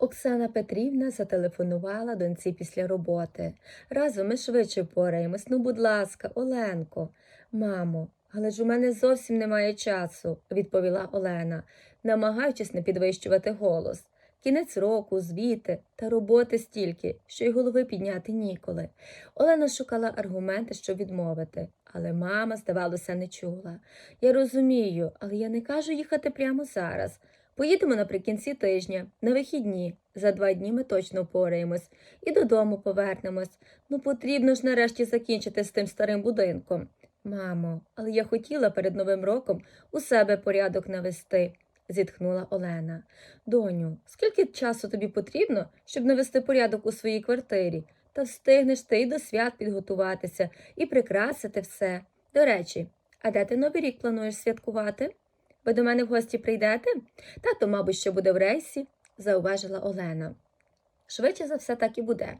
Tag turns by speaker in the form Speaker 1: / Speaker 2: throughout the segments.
Speaker 1: Оксана Петрівна зателефонувала доньці після роботи. Разом ми швидше пораємось. Ну, будь ласка, Оленко. Мамо, але ж у мене зовсім немає часу, відповіла Олена, намагаючись не підвищувати голос. Кінець року, звіти та роботи стільки, що й голови підняти ніколи. Олена шукала аргументи, щоб відмовити, але мама, здавалося, не чула. Я розумію, але я не кажу їхати прямо зараз. Поїдемо наприкінці тижня, на вихідні. За два дні ми точно впораємось і додому повернемось. Ну, потрібно ж нарешті закінчити з тим старим будинком. Мамо, але я хотіла перед Новим роком у себе порядок навести, зітхнула Олена. Доню, скільки часу тобі потрібно, щоб навести порядок у своїй квартирі? Та встигнеш ти й до свят підготуватися і прикрасити все. До речі, а де ти новий рік плануєш святкувати? Ви до мене в гості прийдете? Тато, мабуть, що буде в рейсі, зауважила Олена. Швидше за все так і буде,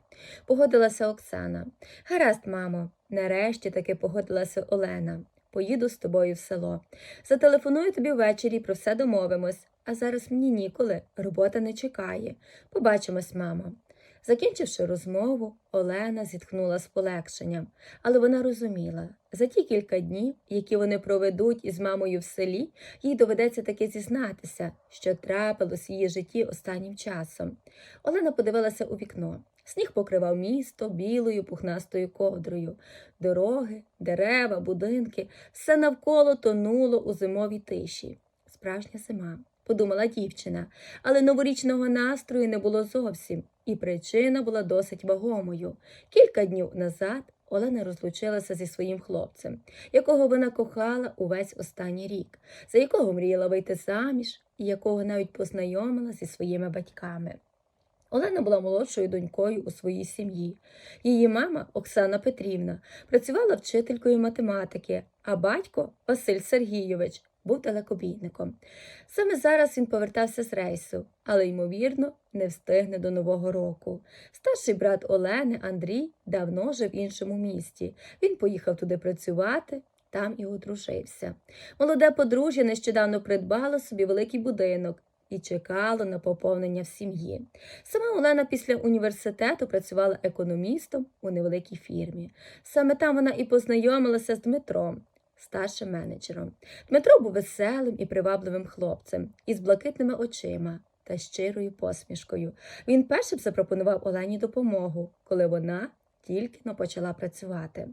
Speaker 1: погодилася Оксана. Гаразд, мамо, нарешті таки погодилася Олена. Поїду з тобою в село. Зателефоную тобі ввечері, про все домовимось. А зараз мені ніколи, робота не чекає. Побачимось, мамо. Закінчивши розмову, Олена зітхнула з полегшенням, але вона розуміла, за ті кілька днів, які вони проведуть із мамою в селі, їй доведеться таки зізнатися, що трапилось в її житті останнім часом. Олена подивилася у вікно. Сніг покривав місто білою пухнастою ковдрою. Дороги, дерева, будинки, все навколо тонуло у зимовій тиші. Справжня зима, подумала дівчина, але новорічного настрою не було зовсім, і причина була досить вагомою. Кілька днів назад Олена розлучилася зі своїм хлопцем, якого вона кохала увесь останній рік, за якого мріяла вийти заміж і якого навіть познайомила зі своїми батьками. Олена була молодшою донькою у своїй сім'ї. Її мама Оксана Петрівна працювала вчителькою математики, а батько Василь Сергійович був далекобійником. Саме зараз він повертався з рейсу, але, ймовірно, не встигне до Нового року. Старший брат Олени Андрій давно жив в іншому місті. Він поїхав туди працювати. Там і одружився. Молоде подружжя нещодавно придбало собі великий будинок і чекало на поповнення в сім'ї. Сама Олена після університету працювала економістом у невеликій фірмі. Саме там вона і познайомилася з Дмитром, старшим менеджером. Дмитро був веселим і привабливим хлопцем із блакитними очима та щирою посмішкою. Він першим запропонував Олені допомогу, коли вона тільки но почала працювати.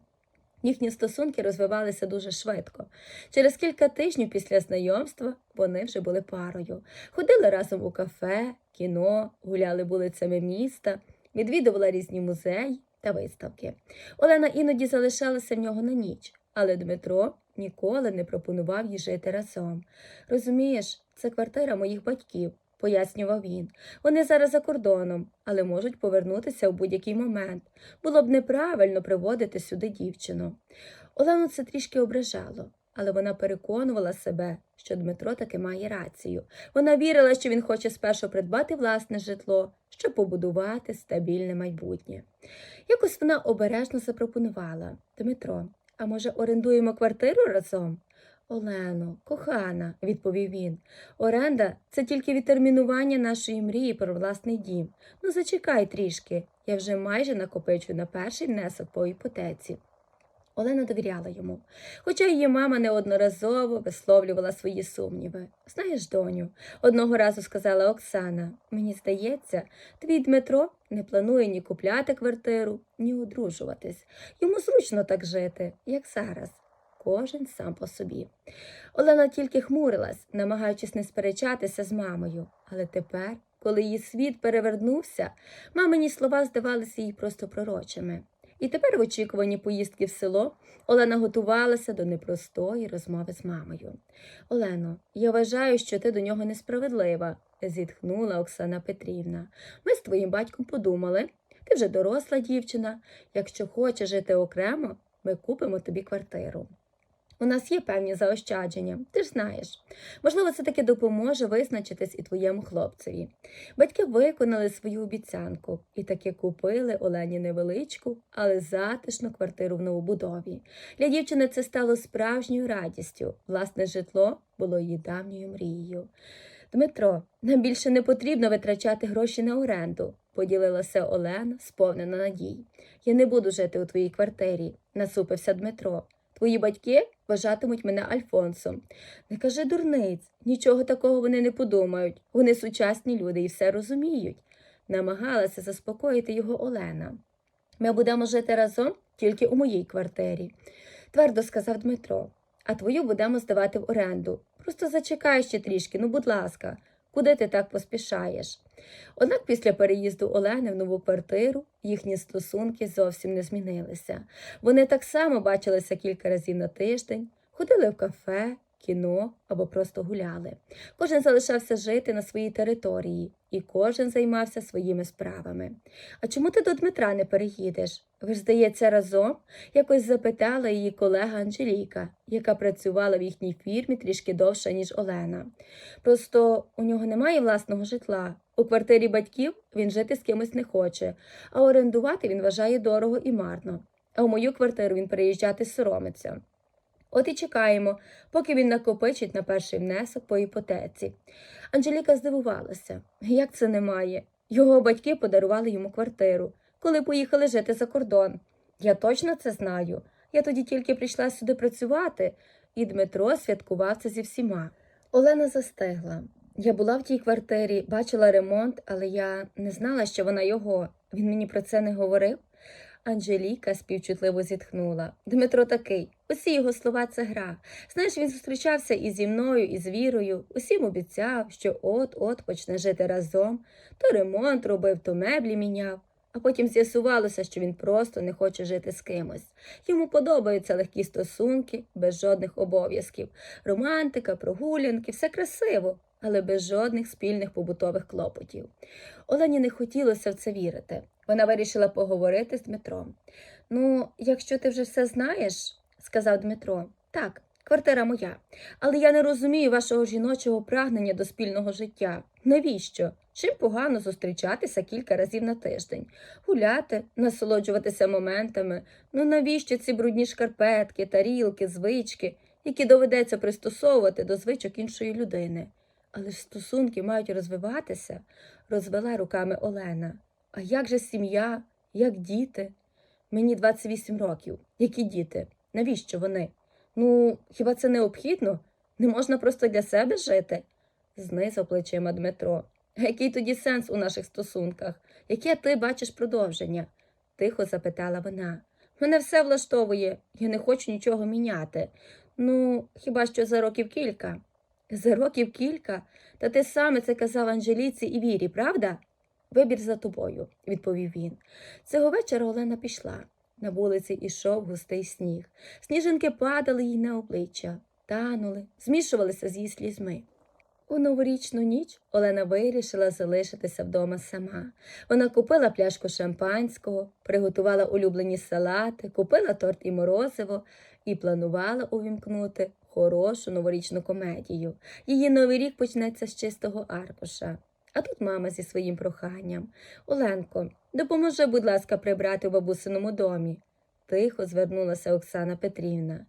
Speaker 1: Їхні стосунки розвивалися дуже швидко. Через кілька тижнів після знайомства вони вже були парою. Ходили разом у кафе, кіно, гуляли вулицями міста, відвідувала різні музеї та виставки. Олена іноді залишалася в нього на ніч, але Дмитро ніколи не пропонував їй жити разом. Розумієш, це квартира моїх батьків, пояснював він. Вони зараз за кордоном, але можуть повернутися в будь-який момент. Було б неправильно приводити сюди дівчину. Олену це трішки ображало, але вона переконувала себе, що Дмитро таки має рацію. Вона вірила, що він хоче спершу придбати власне житло, щоб побудувати стабільне майбутнє. Якось вона обережно запропонувала Дмитро, а може, орендуємо квартиру разом? Олено, кохана, відповів він, оренда це тільки відтермінування нашої мрії про власний дім. Ну, зачекай трішки, я вже майже накопичу на перший внесок по іпотеці. Олена довіряла йому, хоча її мама неодноразово висловлювала свої сумніви. Знаєш, доню, одного разу сказала Оксана, мені здається, твій Дмитро не планує ні купляти квартиру, ні одружуватись. Йому зручно так жити, як зараз. Кожен сам по собі. Олена тільки хмурилась, намагаючись не сперечатися з мамою. Але тепер, коли її світ перевернувся, мамині слова здавалися їй просто пророчими. І тепер, в очікуванні поїздки в село, Олена готувалася до непростої розмови з мамою. Олено, я вважаю, що ти до нього несправедлива, зітхнула Оксана Петрівна. Ми з твоїм батьком подумали, ти вже доросла дівчина. Якщо хочеш жити окремо, ми купимо тобі квартиру. У нас є певні заощадження, ти ж знаєш. Можливо, це таки допоможе визначитись і твоєму хлопцеві. Батьки виконали свою обіцянку і таки купили Олені невеличку, але затишну квартиру в новобудові. Для дівчини це стало справжньою радістю. Власне житло було її давньою мрією. Дмитро, нам більше не потрібно витрачати гроші на оренду, поділилася Олена, сповнена надій. Я не буду жити у твоїй квартирі, насупився Дмитро. Твої батьки вважатимуть мене Альфонсом. Не кажи дурниць, нічого такого вони не подумають. Вони сучасні люди і все розуміють. Намагалася заспокоїти його Олена. Ми будемо жити разом тільки у моїй квартирі, твердо сказав Дмитро. А твою будемо здавати в оренду. Просто зачекай ще трішки, ну будь ласка, куди ти так поспішаєш? Однак після переїзду Олени в нову квартиру їхні стосунки зовсім не змінилися. Вони так само бачилися кілька разів на тиждень, ходили в кафе, кіно або просто гуляли. Кожен залишався жити на своїй території, і кожен займався своїми справами. А чому ти до Дмитра не переїдеш? Ви ж, здається, разом? якось запитала її колега Анжеліка, яка працювала в їхній фірмі трішки довше, ніж Олена. Просто у нього немає власного житла. У квартирі батьків він жити з кимось не хоче, а орендувати він вважає дорого і марно. А в мою квартиру він переїжджати соромиться. От і чекаємо, поки він накопичить на перший внесок по іпотеці. Анжеліка здивувалася, як це немає. Його батьки подарували йому квартиру, коли поїхали жити за кордон. Я точно це знаю. Я тоді тільки прийшла сюди працювати, і Дмитро святкував це зі всіма. Олена застигла. Я була в тій квартирі, бачила ремонт, але я не знала, що вона його. Він мені про це не говорив. Анжеліка співчутливо зітхнула. Дмитро такий, усі його слова це гра. Знаєш, він зустрічався і зі мною, і з вірою, усім обіцяв, що от-от почне жити разом, то ремонт робив, то меблі міняв. А потім з'ясувалося, що він просто не хоче жити з кимось. Йому подобаються легкі стосунки, без жодних обов'язків. Романтика, прогулянки, все красиво, але без жодних спільних побутових клопотів. Олені не хотілося в це вірити. Вона вирішила поговорити з Дмитром. Ну, якщо ти вже все знаєш, сказав Дмитро, так, квартира моя, але я не розумію вашого жіночого прагнення до спільного життя. Навіщо? Чим погано зустрічатися кілька разів на тиждень, гуляти, насолоджуватися моментами. Ну навіщо ці брудні шкарпетки, тарілки, звички, які доведеться пристосовувати до звичок іншої людини? Але ж стосунки мають розвиватися, розвела руками Олена. А як же сім'я, як діти? Мені 28 років. Які діти? Навіщо вони? Ну, хіба це необхідно? Не можна просто для себе жити? Знизав плечима Дмитро. Який тоді сенс у наших стосунках? Яке ти бачиш продовження? тихо запитала вона. Мене все влаштовує, я не хочу нічого міняти. Ну, хіба що за років кілька? За років кілька? Та ти саме це казав Анжеліці і Вірі, правда? Вибір за тобою, відповів він. Цього вечора Олена пішла. На вулиці ішов густий сніг. Сніжинки падали їй на обличчя, танули, змішувалися з її слізьми. У новорічну ніч Олена вирішила залишитися вдома сама. Вона купила пляшку шампанського, приготувала улюблені салати, купила торт і морозиво і планувала увімкнути хорошу новорічну комедію. Її новий рік почнеться з чистого аркуша. А тут мама зі своїм проханням. Оленко, допоможи, будь ласка, прибрати у бабусиному домі. Тихо звернулася Оксана Петрівна.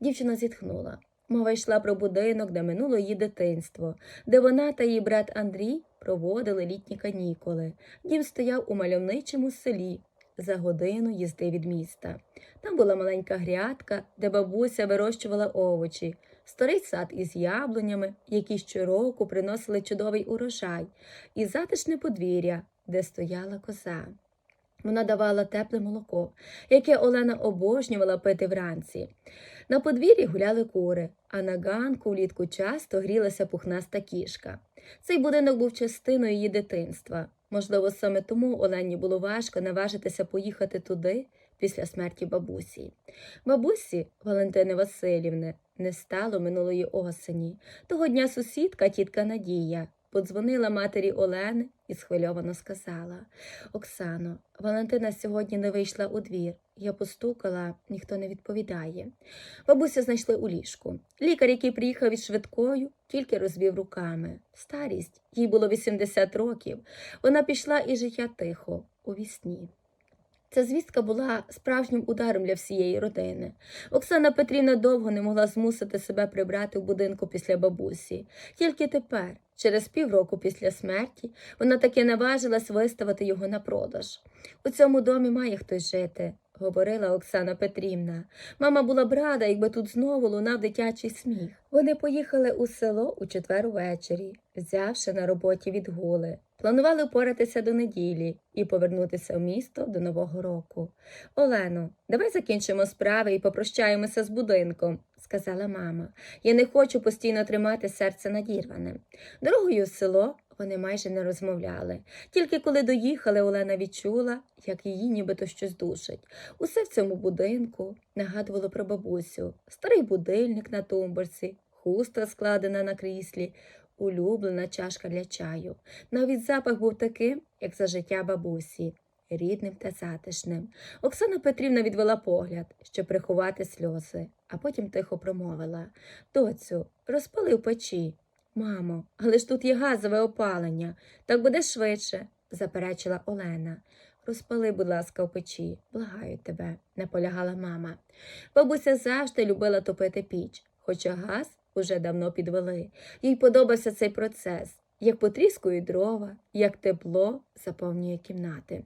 Speaker 1: Дівчина зітхнула. Мова йшла про будинок, де минуло її дитинство, де вона та її брат Андрій проводили літні канікули. Дім стояв у мальовничому селі за годину їзди від міста. Там була маленька грядка, де бабуся вирощувала овочі, старий сад із яблунями, які щороку приносили чудовий урожай, і затишне подвір'я, де стояла коза. Вона давала тепле молоко, яке Олена обожнювала пити вранці. На подвір'ї гуляли кури, а на ганку влітку часто грілася пухнаста кішка. Цей будинок був частиною її дитинства. Можливо, саме тому Олені було важко наважитися поїхати туди після смерті бабусі. Бабусі Валентини Васильівни не стало минулої осені. Того дня сусідка, тітка Надія, подзвонила матері Олени і схвильовано сказала Оксано, Валентина сьогодні не вийшла у двір. Я постукала, ніхто не відповідає. Бабуся знайшли у ліжку. Лікар, який приїхав із швидкою, тільки розвів руками. Старість, їй було 80 років. Вона пішла і життя тихо, у вісні. Ця звістка була справжнім ударом для всієї родини. Оксана Петрівна довго не могла змусити себе прибрати в будинку після бабусі. Тільки тепер, через півроку після смерті, вона таки наважилась виставити його на продаж. У цьому домі має хтось жити, говорила Оксана Петрівна. Мама була б рада, якби тут знову лунав дитячий сміх. Вони поїхали у село у четвер увечері, взявши на роботі відгули. Планували впоратися до неділі і повернутися в місто до Нового року. Олено, давай закінчимо справи і попрощаємося з будинком, сказала мама. Я не хочу постійно тримати серце надірваним. Дорогою в село вони майже не розмовляли. Тільки коли доїхали, Олена відчула, як її нібито щось душить. Усе в цьому будинку нагадувало про бабусю, старий будильник на тумбурці, хустра складена на кріслі, улюблена чашка для чаю. Навіть запах був таким, як за життя бабусі, рідним та затишним. Оксана Петрівна відвела погляд, щоб приховати сльози, а потім тихо промовила Доцю, розпали в печі. Мамо, але ж тут є газове опалення, так буде швидше, заперечила Олена. Розпали, будь ласка, в печі, благаю тебе, наполягала мама. Бабуся завжди любила топити піч, хоча газ уже давно підвели. Їй подобався цей процес, як потріскують дрова, як тепло заповнює кімнати.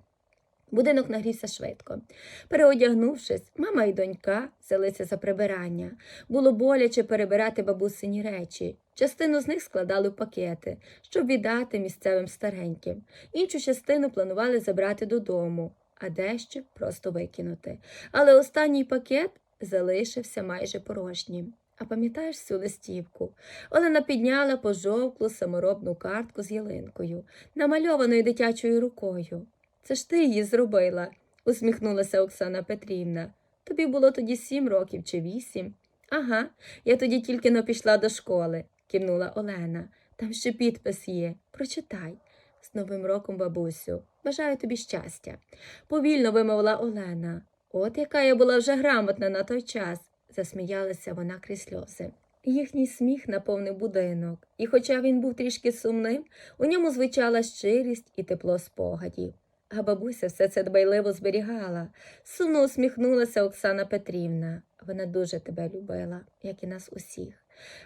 Speaker 1: Будинок нагрівся швидко. Переодягнувшись, мама і донька взялися за прибирання. Було боляче перебирати бабусині речі. Частину з них складали в пакети, щоб віддати місцевим стареньким. Іншу частину планували забрати додому, а дещо просто викинути. Але останній пакет залишився майже порожнім. А пам'ятаєш цю листівку? Олена підняла пожовклу саморобну картку з ялинкою, намальованою дитячою рукою. Це ж ти її зробила, усміхнулася Оксана Петрівна. Тобі було тоді сім років чи вісім. Ага, я тоді тільки но пішла до школи, кивнула Олена. Там ще підпис є. Прочитай. З Новим роком, бабусю, бажаю тобі щастя. Повільно вимовила Олена. От яка я була вже грамотна на той час, засміялася вона крізь сльози. Їхній сміх наповнив будинок, і, хоча він був трішки сумним, у ньому звучала щирість і тепло спогадів. А бабуся все це дбайливо зберігала. Сумно усміхнулася Оксана Петрівна. Вона дуже тебе любила, як і нас усіх.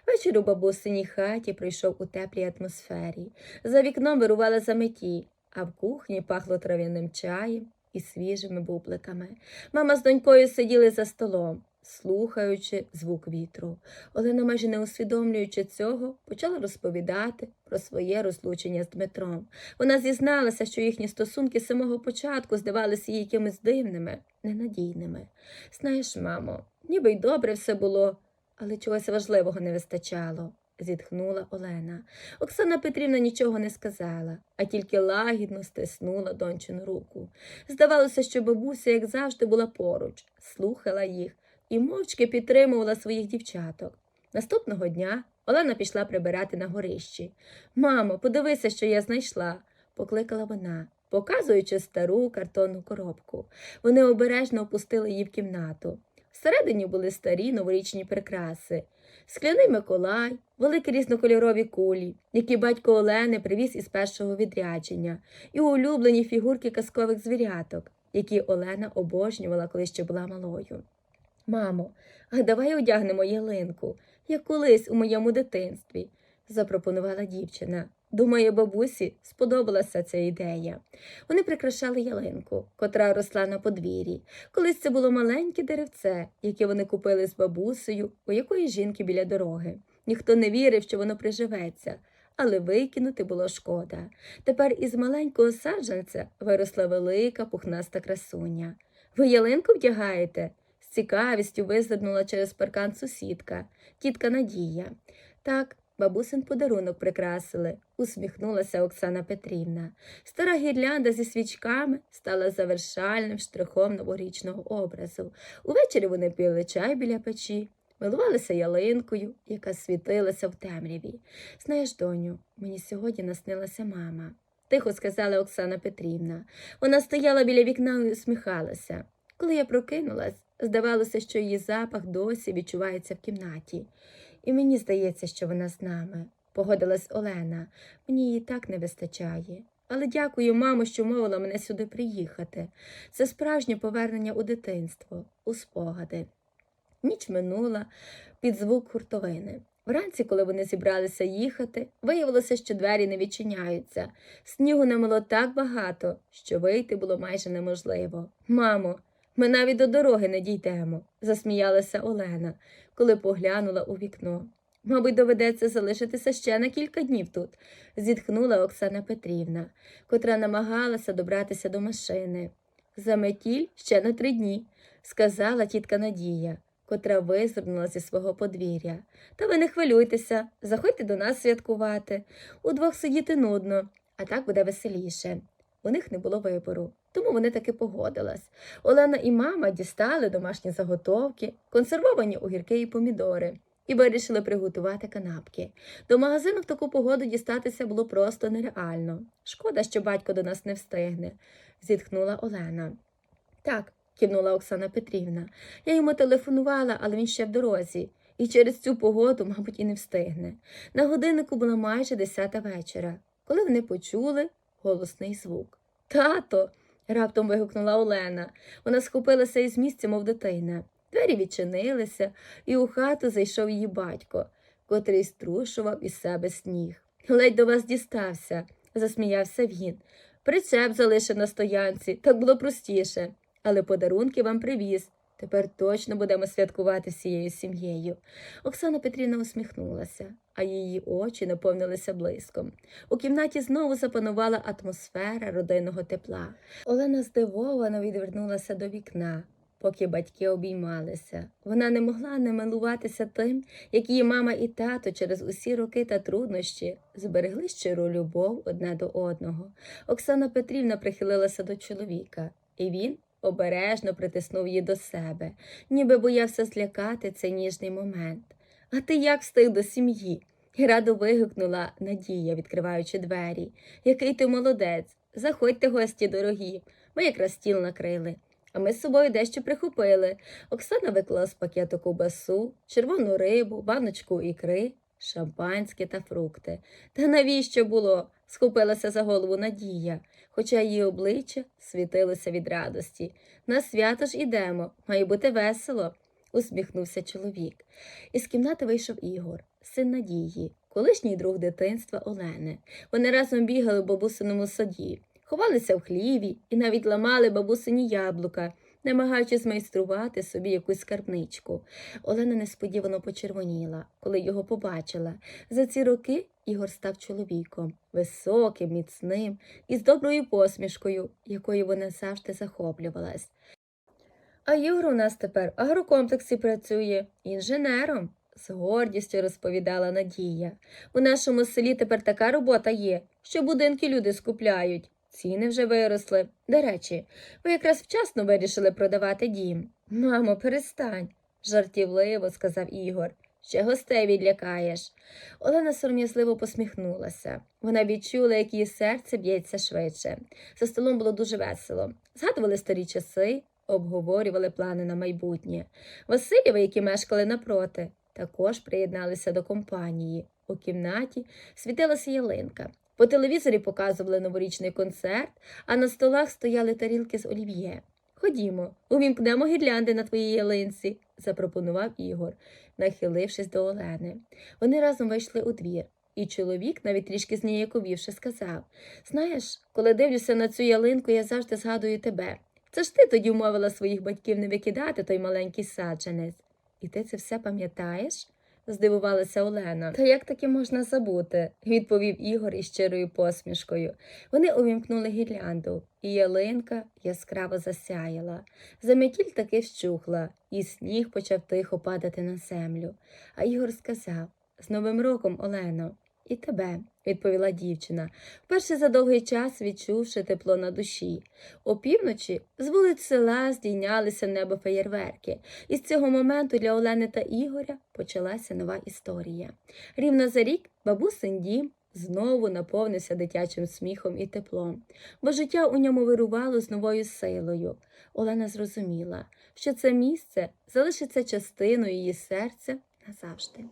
Speaker 1: Вечір у бабусиній хаті пройшов у теплій атмосфері. За вікном вирували заметі, а в кухні пахло трав'яним чаєм і свіжими бубликами. Мама з донькою сиділи за столом, слухаючи звук вітру. Олена, майже не усвідомлюючи цього, почала розповідати про своє розлучення з Дмитром. Вона зізналася, що їхні стосунки з самого початку здавалися їй якимись дивними, ненадійними. Знаєш, мамо, ніби й добре все було, але чогось важливого не вистачало. Зітхнула Олена. Оксана Петрівна нічого не сказала, а тільки лагідно стиснула дончину руку. Здавалося, що бабуся, як завжди, була поруч, слухала їх і мовчки підтримувала своїх дівчаток. Наступного дня Олена пішла прибирати на горищі. Мамо, подивися, що я знайшла, покликала вона, показуючи стару картонну коробку. Вони обережно опустили її в кімнату. Всередині були старі новорічні прикраси, скляний Миколай, великі різнокольорові кулі, які батько Олени привіз із першого відрядження, і улюблені фігурки казкових звіряток, які Олена обожнювала, коли ще була малою. Мамо, а давай одягнемо ялинку, як колись у моєму дитинстві, запропонувала дівчина. Думаю, бабусі сподобалася ця ідея. Вони прикрашали ялинку, котра росла на подвір'ї. Колись це було маленьке деревце, яке вони купили з бабусею у якої жінки біля дороги. Ніхто не вірив, що воно приживеться, але викинути було шкода. Тепер із маленького саджанця виросла велика пухнаста красуня. Ви ялинку вдягаєте? Цікавістю визирнула через паркан сусідка, тітка Надія. Так, бабусин подарунок прикрасили, усміхнулася Оксана Петрівна. Стара гірлянда зі свічками стала завершальним штрихом новорічного образу. Увечері вони пили чай біля печі, милувалися ялинкою, яка світилася в темряві. Знаєш, доню, мені сьогодні наснилася мама. Тихо сказала Оксана Петрівна. Вона стояла біля вікна і усміхалася. Коли я прокинулась, здавалося, що її запах досі відчувається в кімнаті. І мені здається, що вона з нами, погодилась Олена. Мені її так не вистачає. Але дякую, мамо, що мовила мене сюди приїхати. Це справжнє повернення у дитинство, у спогади. Ніч минула під звук хуртовини. Вранці, коли вони зібралися їхати, виявилося, що двері не відчиняються. Снігу намило так багато, що вийти було майже неможливо. Мамо, ми навіть до дороги не дійдемо, засміялася Олена, коли поглянула у вікно. Мабуть, доведеться залишитися ще на кілька днів тут, зітхнула Оксана Петрівна, котра намагалася добратися до машини. За метіль ще на три дні, сказала тітка Надія, котра визирнула зі свого подвір'я. Та ви не хвилюйтеся, заходьте до нас святкувати. Удвох сидіти нудно, а так буде веселіше. У них не було вибору, тому вони таки погодились. Олена і мама дістали домашні заготовки, консервовані огірки і помідори, і вирішили приготувати канапки. До магазину в таку погоду дістатися було просто нереально. Шкода, що батько до нас не встигне, зітхнула Олена. Так, кивнула Оксана Петрівна. Я йому телефонувала, але він ще в дорозі, і через цю погоду, мабуть, і не встигне. На годиннику була майже десята вечора, коли вони почули голосний звук. Тато. Раптом вигукнула Олена. Вона схопилася із місця, мов дитина. Двері відчинилися, і у хату зайшов її батько, котрий струшував із себе сніг. Ледь до вас дістався, засміявся він. Причеп залишив на стоянці, так було простіше, але подарунки вам привіз. Тепер точно будемо святкувати всією сім'єю. Оксана Петрівна усміхнулася, а її очі наповнилися блиском. У кімнаті знову запанувала атмосфера родинного тепла. Олена здивовано відвернулася до вікна, поки батьки обіймалися. Вона не могла не милуватися тим, як її мама і тато через усі роки та труднощі зберегли щиру любов одне до одного. Оксана Петрівна прихилилася до чоловіка, і він обережно притиснув її до себе, ніби боявся злякати цей ніжний момент. А ти як встиг до сім'ї? І радо вигукнула Надія, відкриваючи двері. Який ти молодець. Заходьте, гості дорогі. Ми якраз стіл накрили. А ми з собою дещо прихопили. Оксана виклала з пакету ковбасу, червону рибу, баночку ікри, шампанське та фрукти. Та навіщо було? схопилася за голову Надія, хоча її обличчя світилося від радості. На свято ж ідемо, має бути весело, усміхнувся чоловік. Із кімнати вийшов Ігор, син Надії, колишній друг дитинства Олени. Вони разом бігали в бабусиному саді, ховалися в хліві і навіть ламали бабусині яблука, намагаючись змайструвати собі якусь скарбничку. Олена несподівано почервоніла, коли його побачила. За ці роки Ігор став чоловіком, високим, міцним і з доброю посмішкою, якою вона завжди захоплювалась. А Ігор у нас тепер в агрокомплексі працює інженером, з гордістю розповідала Надія. У нашому селі тепер така робота є, що будинки люди скупляють. Ціни вже виросли. До речі, ви якраз вчасно вирішили продавати дім. Мамо, перестань, жартівливо сказав Ігор. Ще гостей відлякаєш. Олена сором'язливо посміхнулася. Вона відчула, як її серце б'ється швидше. За столом було дуже весело. Згадували старі часи, обговорювали плани на майбутнє. Васильєви, які мешкали напроти, також приєдналися до компанії. У кімнаті світилася ялинка. По телевізорі показували новорічний концерт, а на столах стояли тарілки з олів'є. Ходімо, увімкнемо гірлянди на твоїй ялинці, запропонував Ігор, нахилившись до Олени. Вони разом вийшли у двір, і чоловік, навіть трішки зніяковівши, сказав Знаєш, коли дивлюся на цю ялинку, я завжди згадую тебе. Це ж ти тоді вмовила своїх батьків не викидати той маленький саджанець. І ти це все пам'ятаєш? Здивувалася Олена. Та як таке можна забути? відповів Ігор із щирою посмішкою. Вони увімкнули гірлянду, і ялинка яскраво засяяла. Заметіль таки вщухла, і сніг почав тихо падати на землю. А Ігор сказав З Новим роком, Олено, і тебе, відповіла дівчина, вперше за довгий час відчувши тепло на душі. Опівночі з вулиць села здійнялися небо феєрверки, і з цього моменту для Олени та Ігоря почалася нова історія. Рівно за рік бабусин дім знову наповнився дитячим сміхом і теплом, бо життя у ньому вирувало з новою силою. Олена зрозуміла, що це місце залишиться частиною її серця назавжди.